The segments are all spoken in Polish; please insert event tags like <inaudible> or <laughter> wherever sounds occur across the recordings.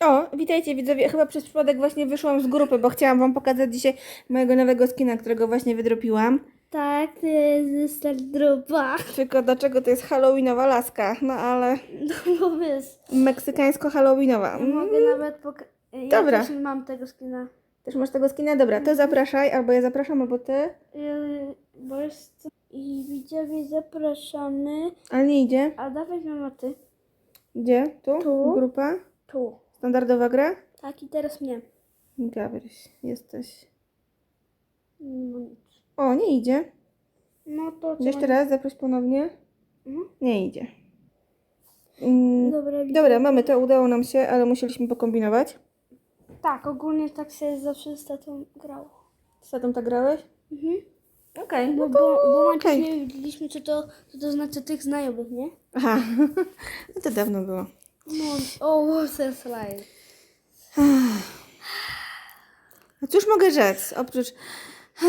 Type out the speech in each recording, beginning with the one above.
O, witajcie widzowie. Chyba przez przypadek właśnie wyszłam z grupy, bo chciałam wam pokazać dzisiaj mojego nowego skina, którego właśnie wydropiłam. Tak, to jest Stardropa. <laughs> Tylko dlaczego to jest halloweenowa laska? No ale No bo wiesz, meksykańsko-halloweenowa. ja mogę nawet pokazać. Ja Mm. Dobra. też mam tego skina. Też masz tego skina? Dobra, to zapraszaj, albo ja zapraszam, albo ty. Yy, Bo jest... I widzowie zapraszamy. Ale nie idzie. A dawaj mama ty. Gdzie? Tu? Tu. Grupa? Tu. Standardowa gra? Tak i teraz mnie. Gabryś, jesteś. No, nic. O, nie idzie. no to co? Jeszcze raz, zaproś ponownie. Mhm. Nie idzie. Mm, Dobra. Dobra, mamy to, udało nam się, ale musieliśmy pokombinować. Tak, ogólnie tak się zawsze z tatą grało. Z tatą tak grałeś? Mhm. Okej, Bo, no to bo, bo okej. nie widzieliśmy, co to, co to znaczy tych znajomych, nie? Aha, <laughs> no to dawno było. No, o, Water Life. A cóż mogę rzec, oprócz... <sighs>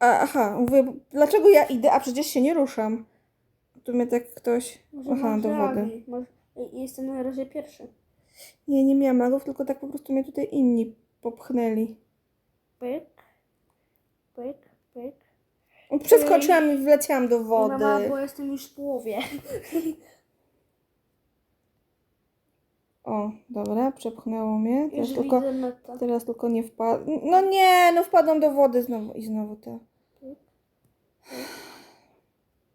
A, Aha, mówię, dlaczego ja idę, a przecież się nie ruszam. Tu mnie tak ktoś... Aha, do wody. Jestem na razie pierwszy. Nie, nie miałam magów, tylko tak po prostu mnie tutaj inni popchnęli. Pyk, pyk, pyk. Przeskoczyłam i wleciałam do wody. Mama, bo jestem już w połowie. <laughs> O, dobra, przepchnęło mnie. Już Teraz tylko, widzę metę. teraz tylko nie wpadł. No nie, no wpadłam do wody znowu i znowu to.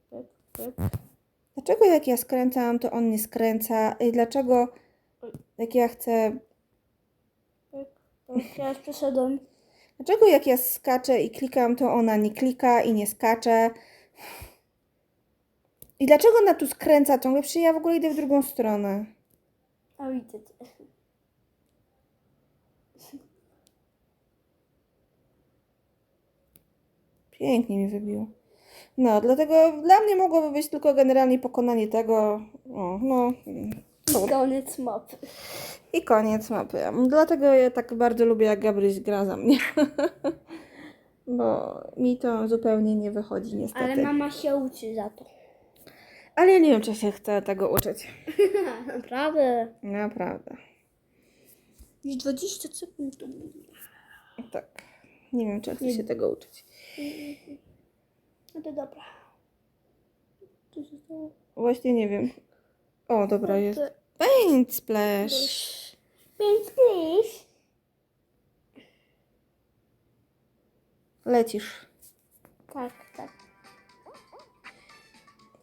Pyk, pyk. Dlaczego jak ja skręcam, to on nie skręca? I dlaczego jak ja chcę... pyk. To ja już przeszedłem. Dlaczego jak ja skaczę i klikam, to ona nie klika i nie skacze? I dlaczego ona tu skręca ciągle? Przecież ja w ogóle idę w drugą stronę. A widzę cię. Pięknie mi wybiło. No, dlatego dla mnie mogłoby być tylko generalnie pokonanie tego. O, no. I koniec mapy. I koniec mapy. Dlatego ja tak bardzo lubię, jak Gabryś gra za mnie. <laughs> Bo mi to zupełnie nie wychodzi, niestety. Ale mama się uczy za to. Ale ja nie wiem, czy się chcę tego uczyć. <laughs> Naprawdę. Naprawdę. Już 20 sekund to Tak. Nie wiem, czy chcę się tego uczyć. No to dobra. Stało? Właśnie nie wiem. O, dobra, jest. Paint splash. Pięć please. Lecisz. Tak, tak.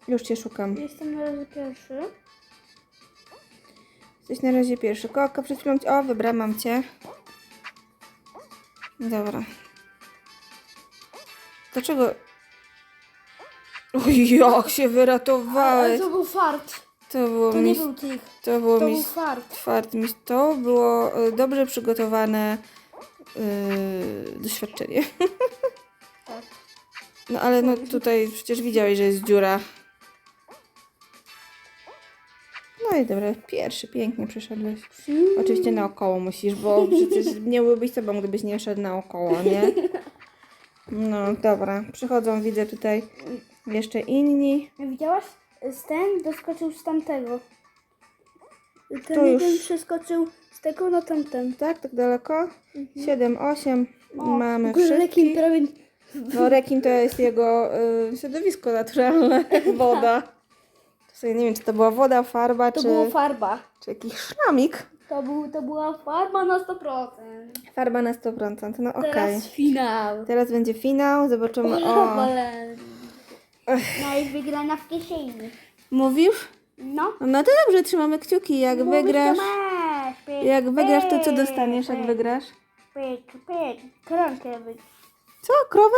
Już cię szukam. Jestem na razie pierwszy. Jesteś na razie pierwszy. Kołka przed chwilą... O, wybrałam mam cię. Dobra. Dlaczego... Oj, jak się Ale wyratowałeś. to był fart. To było To mi... nie był tych. To było To mi... był fart. Fart mi... To było y, dobrze przygotowane yy, doświadczenie. <laughs> Tak. No ale no <laughs> tutaj przecież widziałeś, że jest dziura. No i dobra, pierwszy, pięknie przeszedłeś. Oczywiście naokoło musisz, bo <laughs> przecież nie byłbyś sobą, gdybyś nie szedł naokoło, nie? No dobra, przychodzą, widzę tutaj jeszcze inni. Widziałaś? Z ten doskoczył z tamtego. Ten To jeden już- przeskoczył z tego na tamten. Tak, tak daleko? 7, 8, O, mamy w wszystkich. prawie... No rekin to jest jego y, środowisko naturalne, <laughs> woda. To sobie nie wiem, czy to była woda, farba, To czy, była farba. czy jakiś szlamik. To, był, to była farba na 100%. Farba na 100%, no okej. Teraz finał. Teraz będzie finał, zobaczymy. O, Ale... No i wygrana w kieszeni. mówisz? No. No to dobrze, trzymamy kciuki. Jak Mówisz, to wygrasz, masz. Pyk, jak wygrasz, to co pyk, dostaniesz, jak pyk, wygrasz? Pyk, pyk. Koronkę, wy... Co, krowę?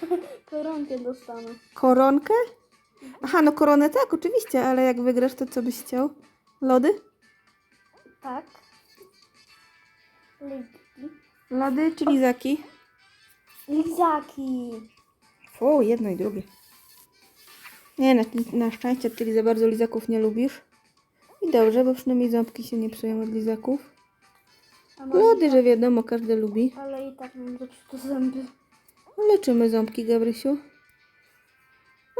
<laughs> Koronkę dostanę. Koronkę? Aha, no koronę tak, oczywiście, ale jak wygrasz, to co byś chciał? Lody? Tak. Lizaki. Lody czy lizaki? Lizaki. Fu, jedno i drugie. Nie, na, na szczęście ty za bardzo lizaków nie lubisz. I dobrze, bo przynajmniej ząbki się nie psują od lizaków. Lody, że wiadomo, każdy lubi. Ale i tak mam zepsute zęby. No, Leczymy ząbki, Gabrysiu.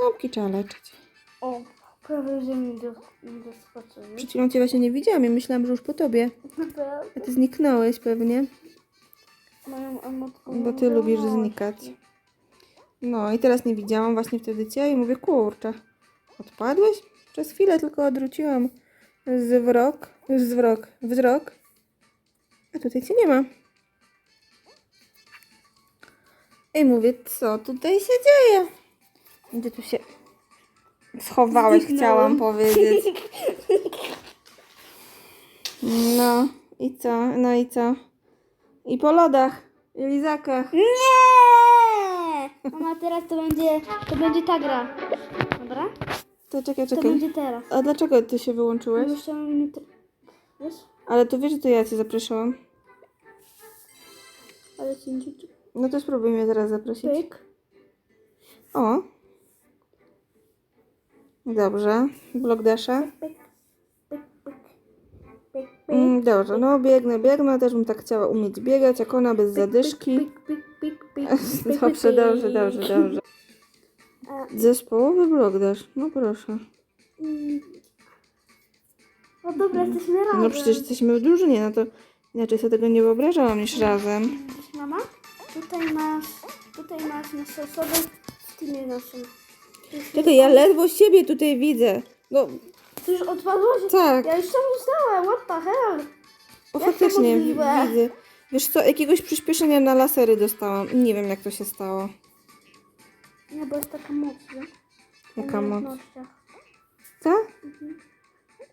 Ząbki trzeba leczyć. O, Prawie ziemi do, doskoczył. Przed chwilą cię właśnie nie widziałam i myślałam, że już po tobie. A ty zniknąłeś pewnie, Moją emotką. bo ty lubisz znikać. No i teraz nie widziałam właśnie wtedy cię i mówię, kurczę, odpadłeś? Przez chwilę tylko odwróciłam zwrok, zwrok, wzrok, a tutaj cię nie ma. I mówię, co tutaj się dzieje? Gdzie tu się schowałeś, Zniknąłem. chciałam powiedzieć. No i co, no i co? I po lodach, i lizakach. Nie! Mama, teraz to będzie, to będzie ta gra. Dobra? To czekaj, To czekaj. będzie teraz. A dlaczego ty się wyłączyłeś? Bo chciałam tr- Wiesz? Ale to wiesz, że to ja cię zapraszałam. Ale ci nie... No to spróbuj mnie teraz zaprosić. Pyk. O. Dobrze. Blok pyk. Mm, dobrze, no biegnę, biegnę. Też bym tak chciała umieć biegać, jak ona bez zadyszki. Pyk, pyk, pyk, pyk, pyk, Dobrze, pyk. dobrze, dobrze, dobrze. A, Zespołowy blok dasz. No proszę. mm. O dobra, jesteśmy razem. No przecież jesteśmy w drużynie, no to inaczej sobie tego nie wyobrażałam niż razem. Mama? Tutaj masz, tutaj masz nasze osoby w teamie naszym. Czekaj, ja ledwo siebie tutaj widzę. No, To już odpadło się? tak. Ja już tam zostałem, what the hell? O, Jak to faktycznie możliwe? widzę. Wiesz co, jakiegoś przyspieszenia na lasery dostałam. Nie wiem, jak to się stało. Nie, bo jest taka moc, nie? Jaka moc? Umiejętnościach. Tak?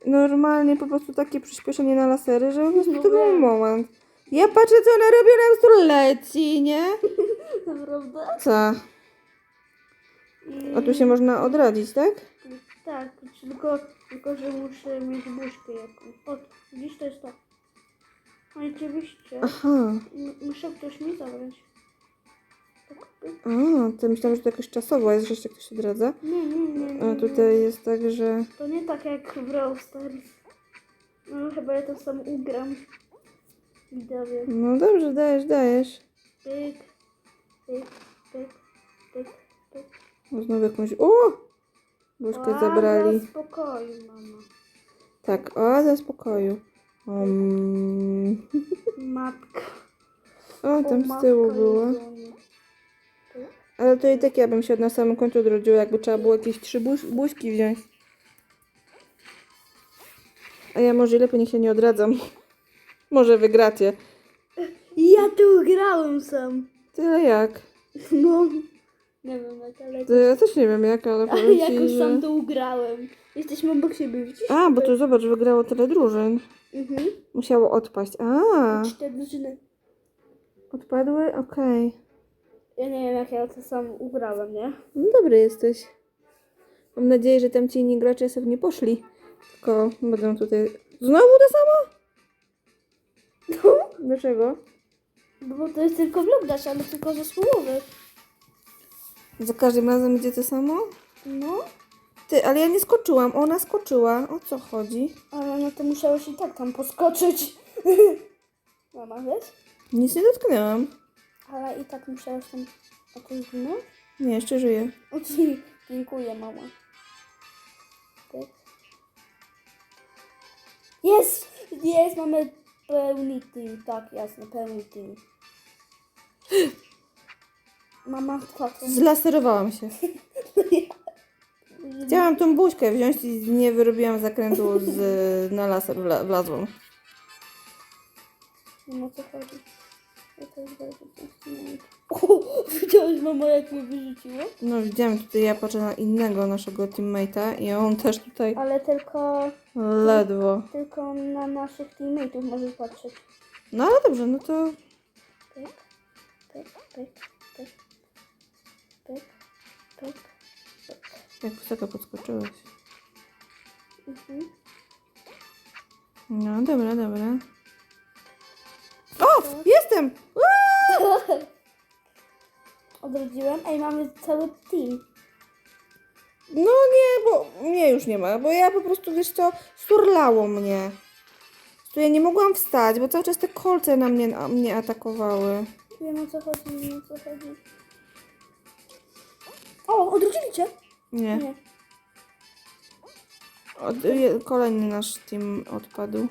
Normalnie po prostu takie przyspieszenie na lasery, że po prostu No to był wiem. moment. Ja patrzę, co ona robi, ona po prostu leci, nie? <laughs> Naprawdę? Co? A tu się można odradzić, tak? Tak, tylko, tylko że muszę mieć buźkę jakąś. O, widzisz, to jest to. No oczywiście. Aha. M- muszę ktoś mi zabrać. A, to myślałam, że to jakoś czasowo jest, że jeszcze ktoś odradza. Nie, nie, nie, nie. A tutaj jest tak, że... To nie tak jak w Brawl Stars. No chyba ja to sam ugram. Widzowie. No dobrze, dajesz, dajesz. Pyk, pyk, pyk, pyk, pyk. O, Znowu jakąś... O! Buźkę Oaza zabrali. spokoju, mama. Tak, oaza spokoju. Um... <laughs> Matka. O, tam z tyłu było. Ale to i tak ja bym się na samym końcu odrodziła, jakby trzeba było jakieś trzy buź, buźki wziąć. A ja może lepiej niech się nie odradzam. <laughs> może wygracie. Ja tu grałem sam. Tyle jak. No. Nie wiem jak, ale... To ja też nie wiem jak, ale Ale <laughs> powiem ci, jakoś że... sam to ugrałem. Jesteśmy obok siebie, widzisz? A, bo tu zobacz, wygrało tyle drużyn. Mhm. Musiało odpaść. A, Cztery drużyny. odpadły? Okej. Ja nie wiem jak ja to sam ugrałem, nie? No dobry jesteś. Mam nadzieję, że tam ci inni gracze sobie nie poszli. Tylko będą tutaj... Znowu to samo? No. Dlaczego? No bo to jest tylko vlog dasz, ale tylko zespołowy. Za każdym razem będzie to samo? No. Ty, ale ja nie skoczyłam, ona skoczyła. O co chodzi? Ale no to musiałeś i tak tam poskoczyć. <laughs> Mama, wiesz? Nic nie dotknęłam. Ale i tak musiałeś tam... A wino? Nie, jeszcze żyję. O, ci- Dziękuję, mama. Tak. Jest! Jest, mamy pełny team. Tak, jasne, pełny team. <gasps> Mama. Zlaserowałam się. <laughs> Chciałam tą buźkę wziąć i nie wyrobiłam zakrętu z, na laser wla, wlazłam. Nie ma co chodzi. Ja to jest bardzo fascynujące. O, widziałeś mama jak mnie wyrzuciło? No widziałam tutaj, ja patrzę na innego naszego teammate'a i on też tutaj Ale tylko, ledwo. tylko na naszych teammateów możesz patrzeć. No ale dobrze, no to Pyk, pyk, pyk, pyk, pyk, pyk, pyk. jak wysoko podskoczyłeś. Mhm. No dobra, dobra. O! Jestem! Ua! <laughs> Odrodziłem. Ej, mamy cały team. No nie, bo mnie już nie ma, bo ja po prostu, wiesz co, sturlało mnie. Tu ja nie mogłam wstać, bo cały czas te kolce na mnie, na mnie atakowały. Wiem o co chodzi, wiem o co chodzi. O, odrodzili cię? Nie. Nie. Od, je, kolejny nasz team odpadł.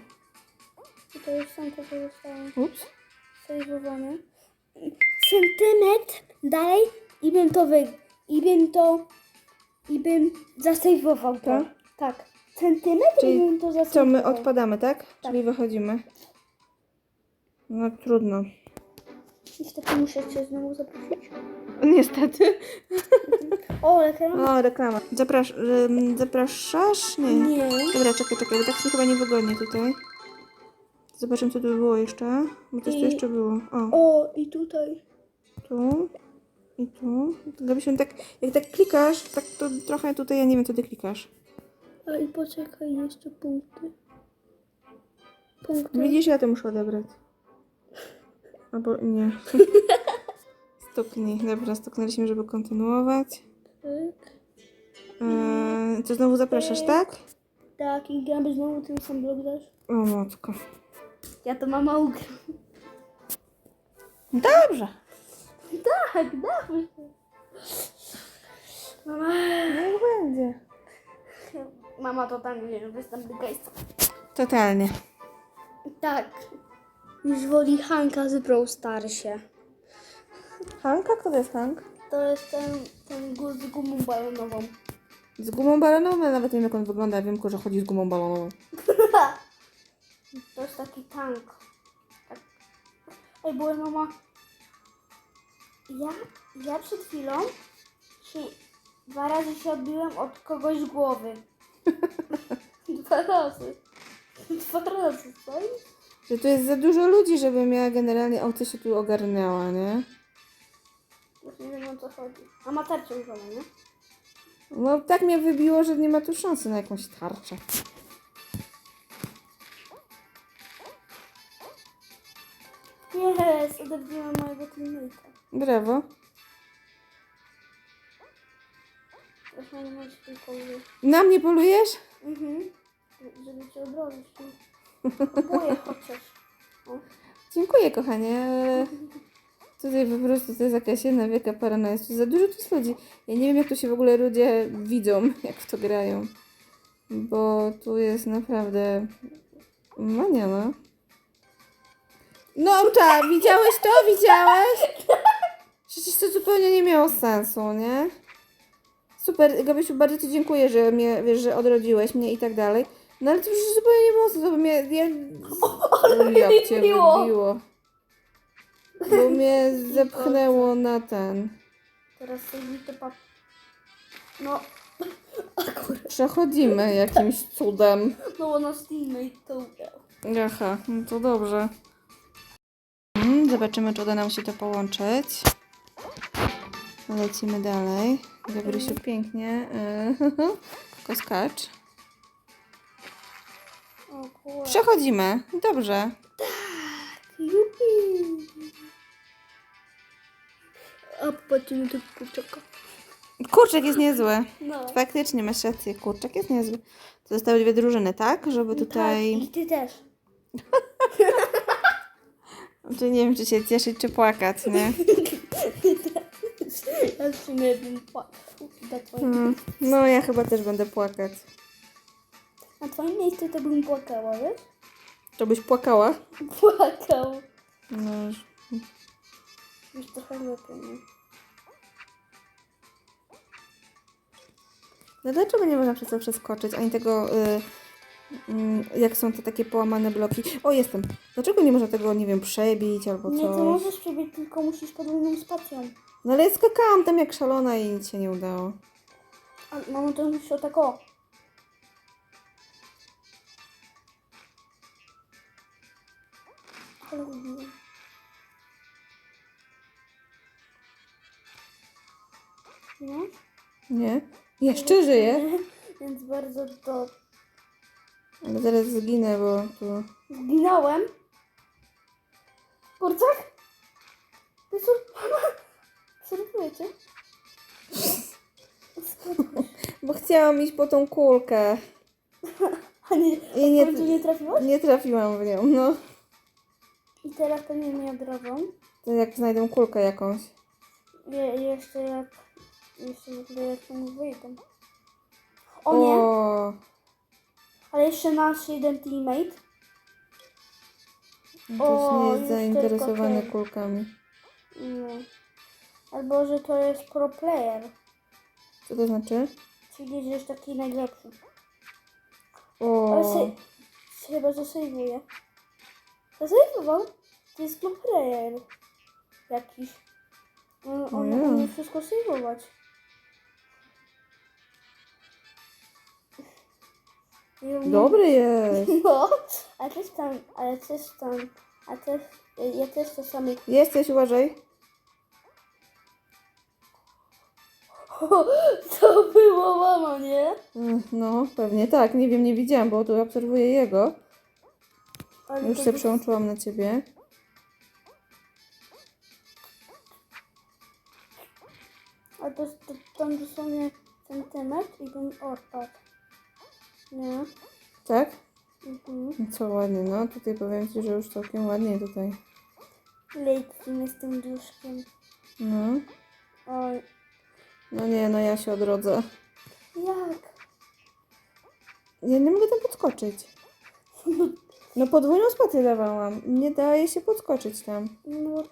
To jest sam to pozostałe. Ups. Sejwowane. Centymetr dalej i bym to wy... I bym to... I bym zasejwował to. Tak? Tak. Centymetr Czyli i bym to zasejwował. Co, my odpadamy, tak? Czyli wychodzimy. No trudno. Niestety muszę cię znowu zaprosić. Niestety. O, reklam? <laughs> O, reklama. Zaprasz, ym, zapraszasz? Nie. Nie. Dobra, czekaj, czekaj, bo tak się chyba niewygodnie tutaj. Zobaczymy, co tu było jeszcze. Bo coś tu I- jeszcze było. O, O, i tutaj. tu. I tu. Gabisiu, tak, jak tak klikasz, tak to trochę tutaj, ja nie wiem, co ty klikasz. A i poczekaj, jeszcze punkty. Punkty. Widzisz, ja to muszę odebrać. Albo nie. <laughs> Stuknij. Dobra, stuknęliśmy, żeby kontynuować. Tak. Eee, co znowu zapraszasz, tak? Tak, i gramy znowu ten sam blok dasz. O, mocko. Ja to mama ugra. Dobrze. Tak, dawaj. Mama. Niech będzie. Mama totalnie nie lubi występy gejstwa. Totalnie. Tak. Już woli Hanka z Brawl Starsie. Hanka? Kto to jest Hank? To jest ten, ten gór z gumą balonową. Z gumą balonową? Ja nawet nie wiem, jak on wygląda. Wiem tylko, że chodzi z gumą balonową. <laughs> To jest taki tank. Tak. Ej, była mama. Ja, ja przed chwilą się, dwa razy się odbiłem od kogoś z głowy. <laughs> dwa razy. Dwa razy, co? Że tu jest za dużo ludzi, żebym ja generalnie auto się tu ogarniała, nie? Już nie wiem o co chodzi. A ma tarczę użoną, nie? No tak mnie wybiło, że nie ma tu szansy na jakąś tarczę. Jest, odebrałam mojego teammate'a. Brawo. Nie. Na mnie polujesz? Mhm. Żeby cię obronić. No. Chociaż. O. Dziękuję, kochanie, tutaj po prostu to jest jakaś jedna wielka paranoja. Jest tu za dużo tu ludzi. Ja nie wiem, jak tu się w ogóle ludzie widzą, <laughs> jak w to grają. Bo tu jest naprawdę maniana. No, ta, widziałeś to? Widziałeś? Przecież to zupełnie nie miało sensu, nie? Super, Gabisiu, bardzo Ci dziękuję, że mnie, wiesz, że odrodziłeś mnie i tak dalej. No ale to przecież zupełnie nie było sensu, bo mnie... Ja... Jak Cię wybiło. wybiło. Bo <laughs> mnie zepchnęło na ten. Teraz sobie to pap... No, Przechodzimy jakimś cudem. no bo nasz teammate to ugrał. Aha, no to dobrze. Mm, Zobaczymy, czy uda nam się to połączyć. Lecimy dalej. Gabrysiu, pięknie. <laughs> Yy, Koskacz. O Przechodzimy. Dobrze. Jupi. A popatrzmy do kurczaka. Kurczak jest niezły. No. Faktycznie masz rację, kurczak jest niezły. To zostały dwie drużyny, tak? Żeby Tak, tutaj... i ty też. <laughs> Czy nie wiem, czy się cieszyć, czy płakać, nie? Ja w sumie bym płakał. Na twoim, Mm, No, ja chyba też będę płakać. Na twoim miejscu to bym płakała, wiesz? To byś płakała? Płakał. No, już Już trochę lepiej, nie? No dlaczego nie można przez to przeskoczyć, ani tego, y, mm, jak są te takie połamane bloki? O, jestem. Dlaczego nie można tego, nie wiem, przebić albo Nie, ty coś? możesz przebiec, tylko musisz podwójną spacją. No ale ja skakałam tam jak szalona i nic się nie udało. A mamo, to musisz o tak o. Lubiłem. No? Nie? Jeszcze żyję, <laughs> Więc bardzo to ale zaraz zginę, bo tu... zginąłem. Kurczak? Ty co? Obserwujecie? Bo chciałam iść po tą kulkę. <laughs> A nie, I nie, nie trafiłaś? nie trafiłam w nią, no. I teraz pewnie mnie drogą. To jak znajdę kulkę jakąś. Je, jeszcze jak... Jeszcze w ogóle jak tam wyjdę. O nie! O, Ale jeszcze nasz jeden teammate. Już nie jest zainteresowany kulkami. No. Albo, że to jest pro player. Co to znaczy? Czyli, że jest taki najlepszy. O, Ale se, chyba zasejwuje. Zasejwował? To jest player. Jakiś. On, on Ojej. umie wszystko on- dobry <laughs> jest. No, ale też tam, ale też tam, a też, ja też czasami, Jesteś, uważaj. <laughs> to było mama, nie? Mm, No, pewnie tak. Nie wiem, nie widziałam, bo tu obserwuję jego. Już się przełączyłam na ciebie. A to, to tam dosłownie centymetr i bym odpadł. Nie? Tak? Mhm. No Co ładnie, no. Tutaj powiem Ci, że już całkiem ładnie tutaj. Lecimy z tym duszkiem. No. Oj, No nie, no ja się odrodzę. jak? Ja nie mogę tam podskoczyć. <laughs> No podwójną spację dawałam. Nie daje się podskoczyć tam. No,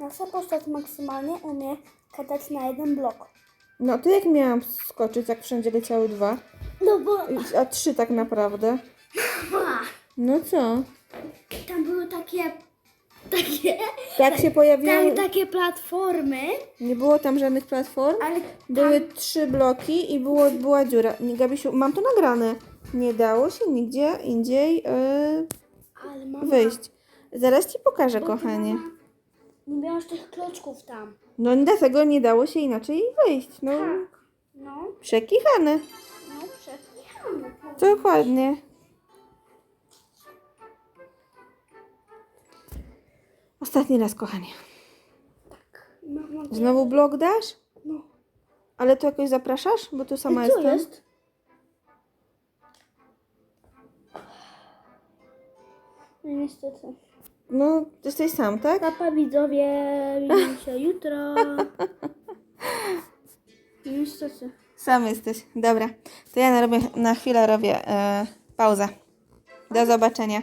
nasza postać maksymalnie umie katać na jeden blok. No to jak miałam skoczyć, jak wszędzie leciały dwa? No bo A trzy tak naprawdę. No co? tam były takie, takie, Tak się pojawiały. tam takie platformy, Nie było tam żadnych platform. ale Były trzy bloki i było, była dziura. Nie, Gabisiu, mam to nagrane. Nie dało się nigdzie indziej yy, mama, wyjść. Zaraz ci pokażę, kochanie. mama, Nie miałaś tych kloczków tam. No dlatego nie dało się inaczej wyjść. No, Tak. No, przekichane. no przepijamy. Dokładnie. Ostatni raz, kochanie. Mama, Znowu blok dasz? no. Ale tu jakoś zapraszasz? Bo tu sama I co jestem. jest? Niestety. No, jesteś sam, tak? Papa widzowie, widzimy się <laughs> jutro. No niestety. Sam jesteś. Dobra. To ja narobię, na chwilę robię e, pauzę. Do zobaczenia.